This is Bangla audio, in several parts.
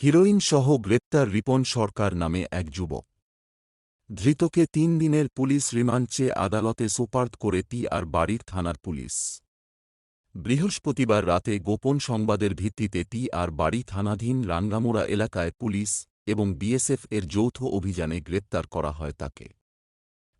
হিরোইন সহ গ্রেপ্তার রিপন সরকার নামে এক যুবক। ধৃতকে তিন দিনের পুলিশ রিমান্ড চেয়ে আদালতে সোপার্দ করে তি আর বাড়ির থানার পুলিশ। বৃহস্পতিবার রাতে গোপন সংবাদের ভিত্তিতে তি আর বাড়ি থানাধীন রাঙ্গামুড়া এলাকায় পুলিশ এবং বিএসএফ এর যৌথ অভিযানে গ্রেপ্তার করা হয় তাকে।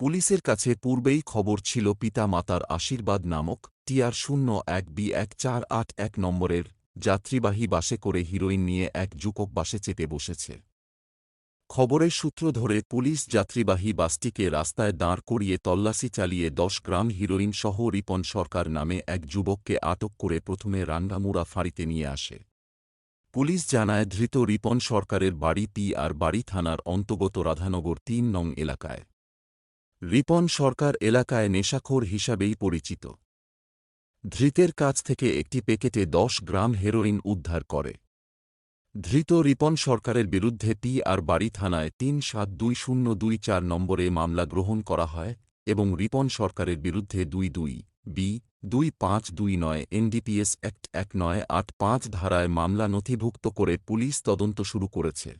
পুলিশের কাছে পূর্বেই খবর ছিল পিতা মাতার আশীর্বাদ নামক টিআর শূন্য এক বি এক চার আট এক নম্বরের যাত্রীবাহী বাসে করে হিরোইন নিয়ে এক যুবক বাসে চেপে বসেছে। খবরের সূত্র ধরে পুলিশ যাত্রীবাহী বাসটিকে রাস্তায় দাঁড় করিয়ে তল্লাশি চালিয়ে দশ গ্রাম হিরোইন সহ রিপন সরকার নামে এক যুবককে আটক করে প্রথমে রাঙ্গামুড়া ফাঁড়িতে নিয়ে আসে। পুলিশ জানায়, ধৃত রিপন সরকারের বাড়ি পি আর বাড়ি থানার অন্তর্গত রাধানগর তিন নং এলাকায়। রিপন সরকার এলাকায় নেশাখোর হিসাবেই পরিচিত। ধৃতের কাছ থেকে একটি প্যাকেটে দশ গ্রাম হেরোইন উদ্ধার করে। ধৃত রিপন সরকারের বিরুদ্ধে পি আর বাড়ি থানায় তিন সাত দুই শূন্য দুই চার নম্বরে মামলা গ্রহণ করা হয় এবং রিপন সরকারের বিরুদ্ধে দুই দুই বি দুই পাঁচ দুই নয় এনডিপিএস অ্যাক্ট এক নয় আট পাঁচ ধারায় মামলা নথিভুক্ত করে পুলিশ তদন্ত শুরু করেছে।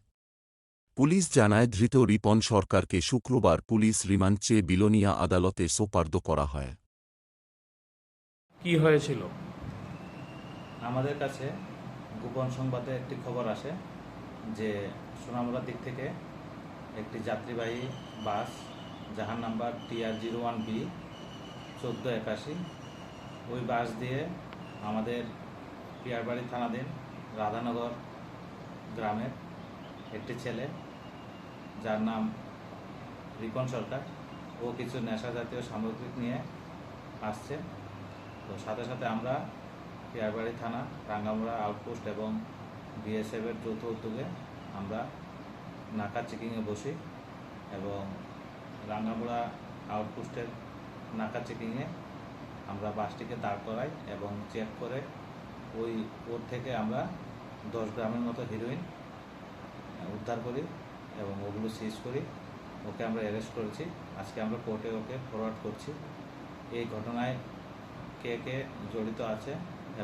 পুলিশ জানায় ধৃত রিপন সরকারকে শুক্রবার পুলিশ রিমান্ড চেয়ে বিলোনিয়া আদালতে সোপার্দ করা হয়। কি হয়েছিল? আমাদের কাছে গোপন সংবাদে একটি খবর আসে যে সোনামুড়ার দিক থেকে একটি যাত্রীবাহী বাস যাহার number TR zero one B চোদ্দ একাশি, ওই বাস দিয়ে আমাদের পিয়ারবাড়ি থানাধীন রাধানগর গ্রামের একটি ছেলে, যার নাম রিপন সরকার, ও কিছু নেশা জাতীয় সামগ্রিক নিয়ে আসছে। তো সাথে সাথে আমরা পিয়ারবাড়ি থানা রাঙ্গামুড়া আউটপোস্ট এবং বিএসএফের যৌথ উদ্যোগে আমরা নাকা চেকিংয়ে বসি এবং রাঙ্গামুড়া আউটপোস্টের নাকা চেকিংয়ে আমরা বাসটিকে দাঁড় করাই এবং চেক করে ওই ওর থেকে আমরা দশ গ্রামের মতো হিরোইন উদ্ধার করি এবং ওগুলো সিজ করি। ওকে আমরা অ্যারেস্ট করেছি। আজকে আমরা কোর্টে ওকে ফরওয়ার্ড করছি। এই ঘটনায় কে কে জড়িত আছে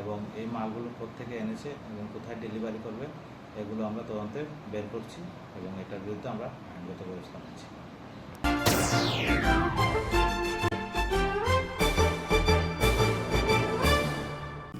এবং এই মালগুলো থেকে এনেছে এবং কোথায় ডেলিভারি করবে, এগুলো আমরা তদন্তে বের করছি এবং এটার বিরুদ্ধে আমরা আইনগত ব্যবস্থা নিচ্ছি।